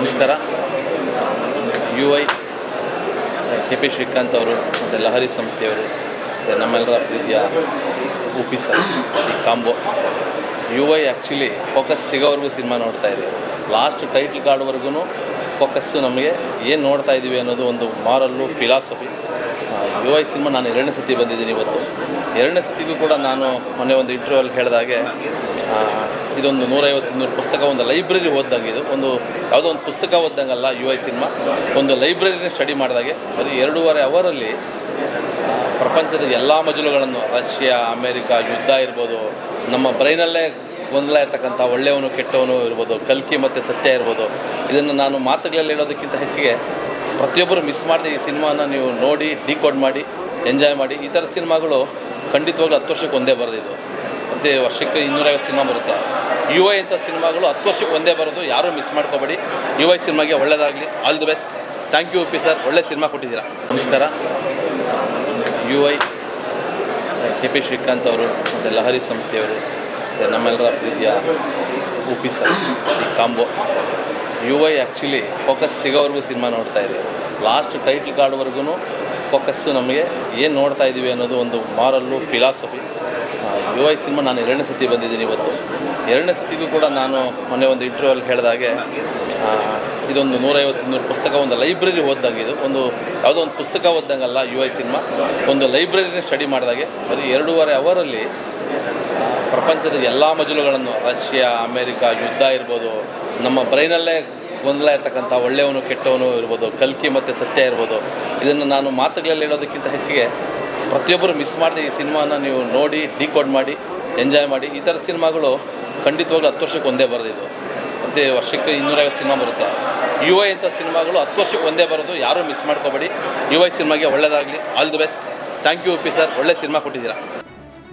ನಮಸ್ಕಾರ. U I K P Srikanth ಅವರು ಮತ್ತು ಲಹರಿ ಸಂಸ್ಥೆಯವರು, ಮತ್ತು ನಮ್ಮೆಲ್ಲರ ಪ್ರೀತಿಯ ಆಫೀಸರ್ ಸರ್ ಈ combo. U I actually focus ಸಿಗೋವರೆಗೂ cinema ನೋಡ್ತಾ ಇದೆ. ಲಾಸ್ಟ್ ಟೈಟ್ಲ್ ಕಾರ್ಡ್ವರೆಗೂ ಫೋಕಸ್ಸು ನಮಗೆ ಏನು ನೋಡ್ತಾ ಇದ್ದೀವಿ ಅನ್ನೋದು ಒಂದು moral philosophy U I cinema ನಾನು ಎರಡನೇ ಸತಿ ಬಂದಿದ್ದೀನಿ ಇವತ್ತು. ಎರಡನೇ ಸತಿಗೂ ಕೂಡ ನಾನು ಮೊನ್ನೆ ಒಂದು ಇಂಟರ್ವ್ಯೂಲ್ಲಿ ಹೇಳಿದಾಗೆ ಇದೊಂದು ನೂರೈವತ್ತು ಇನ್ನೂರು ಪುಸ್ತಕ, ಒಂದು ಲೈಬ್ರರಿ ಓದ್ದಂಗೆ ಇದು. ಒಂದು ಯಾವುದೋ ಒಂದು ಪುಸ್ತಕ ಓದ್ದಂಗಲ್ಲ ಯು ಐ ಸಿನಿಮಾ ಒಂದು ಲೈಬ್ರರಿನ ಸ್ಟಡಿ ಮಾಡಿದಾಗೆ, ಬರೀ ಎರಡೂವರೆ ಅವರಲ್ಲಿ ಪ್ರಪಂಚದ ಎಲ್ಲ ಮಜಲುಗಳನ್ನು, ರಷ್ಯಾ, ಅಮೇರಿಕಾ, ಯುದ್ಧ ಇರ್ಬೋದು, ನಮ್ಮ ಬ್ರೈನಲ್ಲೇ ಗೊಂದಲ ಇರ್ತಕ್ಕಂಥ ಒಳ್ಳೆಯವನು, ಕೆಟ್ಟವನು ಇರ್ಬೋದು, ಕಲ್ಕಿ ಮತ್ತು ಸತ್ಯ ಇರ್ಬೋದು. ಇದನ್ನು ನಾನು ಮಾತುಗಳಲ್ಲಿ ಹೇಳೋದಕ್ಕಿಂತ ಹೆಚ್ಚಿಗೆ ಪ್ರತಿಯೊಬ್ಬರು ಮಿಸ್ ಮಾಡದೆ ಈ ಸಿನಿಮಾನ ನೀವು ನೋಡಿ ಡಿಕೋಡ್ ಮಾಡಿ ಎಂಜಾಯ್ ಮಾಡಿ, ಈ ಥರ ಸಿನಿಮಾಗಳು ಖಂಡಿತವಾಗ್ಲೂ ಹತ್ತು ವರ್ಷಕ್ಕೆ ಒಂದೇ ಬರೋದಿದು ಮತ್ತು ವರ್ಷಕ್ಕೆ ಇನ್ನೂರೈವತ್ತು ಸಿನಿಮಾ ಬರುತ್ತೆ. ಯು ಐ ಅಂತ ಸಿನಿಮಾಗಳು ಹತ್ತು ವರ್ಷಕ್ಕೆ ಒಂದೇ ಬರೋದು, ಯಾರೂ ಮಿಸ್ ಮಾಡ್ಕೋಬೇಡಿ. ಯು ಐ ಸಿನಿಮಾಗೆ ಒಳ್ಳೆಯದಾಗಲಿ all the best thank you P sir ಒಳ್ಳೆ ಸಿನಿಮಾ ಕೊಟ್ಟಿದ್ದೀರಾ. ನಮಸ್ಕಾರ. U I K P Srikanth ಅವರು, ಮತ್ತು ಲಹರಿ ಸಂಸ್ಥೆಯವರು. ಮತ್ತು ನಮ್ಮೆಲ್ಲರ ಪ್ರೀತಿಯ ಉಪಿ ಸರ್ ಈ combo. U I actually focus ಸಿಗೋವರೆಗೂ cinema ನೋಡ್ತಾ ಇದೆ. ಲಾಸ್ಟ್ ಟೈಟ್ಲ್ ಕಾರ್ಡ್ವರೆಗೂ ಫೋಕಸ್ಸು ನಮಗೆ ಏನು ನೋಡ್ತಾ ಇದ್ದೀವಿ ಅನ್ನೋದು ಒಂದು moral philosophy U I cinema ನಾನು ಎರಡನೇ ಸತಿ ಬಂದಿದ್ದೀನಿ ಇವತ್ತು. ಎರಡನೇ ಸತಿಗೂ ಕೂಡ ನಾನು ಮೊನ್ನೆ ಒಂದು ಇಂಟರ್ವ್ಯೂಲ್ಲಿ ಹೇಳಿದಾಗೆ ಇದೊಂದು ನೂರೈವತ್ತು ನೂರು ಪುಸ್ತಕ ಒಂದು ಲೈಬ್ರರಿ ಓದ್ದಂಗೆ ಇದು. ಒಂದು ಯಾವುದೋ ಒಂದು ಪುಸ್ತಕ ಓದ್ದಂಗಲ್ಲ ಯು ಐ ಸಿನಿಮಾ. ಒಂದು ಲೈಬ್ರರಿನ ಸ್ಟಡಿ ಮಾಡಿದಾಗೆ, ಬರೀ ಎರಡೂವರೆ ಅವರಲ್ಲಿ ಪ್ರಪಂಚದ ಎಲ್ಲ ಮಜಲುಗಳನ್ನು, ರಷ್ಯಾ, ಅಮೇರಿಕಾ, ಯುದ್ಧ ಇರ್ಬೋದು, ನಮ್ಮ ಬ್ರೈನಲ್ಲೇ ಗೊಂದಲ ಇರ್ತಕ್ಕಂಥ ಒಳ್ಳೆಯವನು, ಕೆಟ್ಟವನು ಇರ್ಬೋದು, ಕಲ್ಕಿ ಮತ್ತು ಸತ್ಯ ಇರ್ಬೋದು, ಇದನ್ನು ನಾನು ಮಾತುಗಳಲ್ಲಿ ಹೇಳೋದಕ್ಕಿಂತ ಹೆಚ್ಚಿಗೆ ಪ್ರತಿಯೊಬ್ಬರು ಮಿಸ್ ಮಾಡದೆ ಈ ಸಿನಿಮಾನ ನೀವು ನೋಡಿ, ಡಿಕೋಡ್ ಮಾಡಿ ಎಂಜಾಯ್ ಮಾಡಿ, ಈ ಥರ ಸಿನಿಮಾಗಳು ಖಂಡಿತವಾಗ್ಲೂ ಹತ್ತು ವರ್ಷಕ್ಕೆ ಒಂದೇ ಬರೋದಿದು ಮತ್ತು ವರ್ಷಕ್ಕೆ ಇನ್ನೂರೈವತ್ತು ಸಿನಿಮಾ ಬರುತ್ತೆ. ಯು ಐ ಅಂತ ಸಿನಿಮಾಗಳು ಹತ್ತು ವರ್ಷಕ್ಕೆ ಒಂದೇ ಬರೋದು, ಯಾರೂ ಮಿಸ್ ಮಾಡ್ಕೋಬೇಡಿ. ಯು ಐ ಸಿನಿಮಾಗೆ ಒಳ್ಳೆಯದಾಗಲಿ all the best thank you P sir ಒಳ್ಳೆ ಸಿನಿಮಾ ಕೊಟ್ಟಿದ್ದೀರಾ.